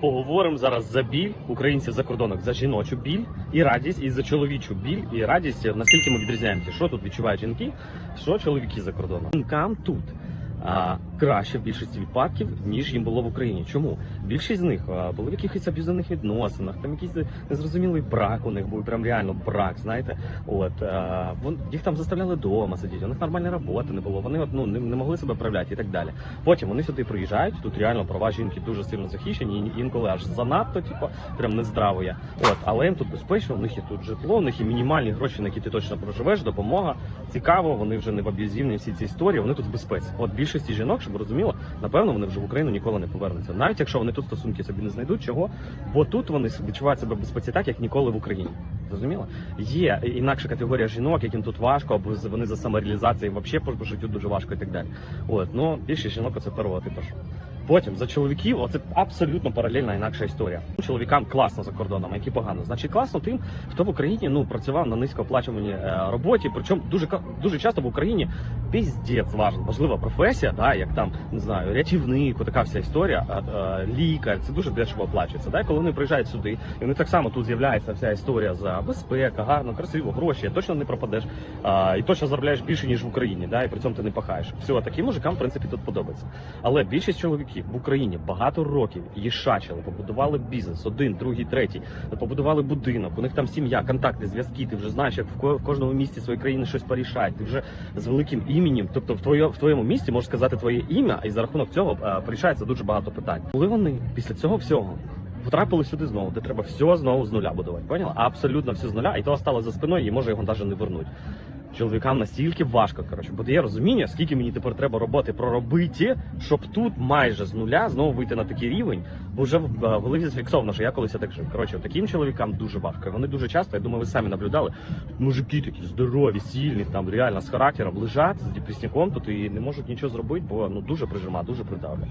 Поговоримо зараз за біль українців за кордонах, за жіночу біль і радість, і за чоловічу біль і радість. Наскільки ми відрізняємося, що тут відчувають жінки, що чоловіки за кордоном. Жінкам тут краще в більшості випадків, ніж їм було в Україні. Чому? Більшість з них були в якихось аб'юзивних відносинах, там якийсь незрозумілий брак у них був, прям реально брак, знаєте. От вон, їх там заставляли вдома сидіти, у них нормальної роботи не було. Вони ну, не, не могли себе проявляти і так далі. Потім вони сюди приїжджають. Тут реально права жінки дуже сильно захищені, інколи аж занадто, типу, прям нездраво. От, але їм тут безпечно, у них є тут житло, у них є мінімальні гроші, на які ти точно проживеш, допомога. Цікаво, вони вже не в аб'юзивній всі ці історії, вони тут в безпеці. От більшості жінок, щоб розуміло, напевно, вони вже в Україну ніколи не повернуться. Навіть якщо вони тут стосунки собі не знайдуть, чого? Бо тут вони відчувають себе в безпеці так, як ніколи в Україні. Зрозуміло? Є інакша категорія жінок, яким тут важко, або вони за самореалізацією взагалі по життю дуже важко і так далі. От, ну більшість жінок це первого типу. Потім за чоловіків, оце абсолютно паралельна інакша історія. Чоловікам класно за кордоном, які погано. Значить, класно тим, хто в Україні ну працював на низькооплачуваній е, роботі. Причому дуже дуже часто в Україні піздець важлива, важлива професія, да, як там не знаю, рятівник, така вся історія, е, лікар. Це дуже дешево оплачується. Да? Коли вони приїжджають сюди, і вони так само тут з'являється вся історія за безпека, гарно, красиво, гроші. Точно не пропадеш а, і точно заробляєш більше ніж в Україні. Да? І при цьому ти не пахаєш. Все, таким мужикам в принципі тут подобається. Але більшість чоловіків в Україні багато років їшачили, побудували бізнес, один, другий, третій, побудували будинок. У них там сім'я, контакти, зв'язки. Ти вже знаєш, як в ко- кожному місті своєї країни щось порішають. Ти вже з великим іменем. Тобто, в твоє в твоєму місті можеш сказати твоє ім'я, і за рахунок цього е, порішається дуже багато питань. Коли вони після цього всього. Потрапили сюди знову, де треба все знову з нуля будувати. Поняла? Абсолютно все з нуля, і то стало за спиною, і може його навіть не вернуть. Чоловікам настільки важко, коротше, бо є розуміння, скільки мені тепер треба роботи проробити, щоб тут майже з нуля знову вийти на такий рівень, бо вже в е, голові зафіксовано, що я колись так жив. Коротше, таким чоловікам дуже важко. Вони дуже часто, я думаю, ви самі наблюдали, мужики такі здорові, сильні, там реально з характером лежать з депресняком тут і не можуть нічого зробити, бо ну дуже прижима, дуже придавлює.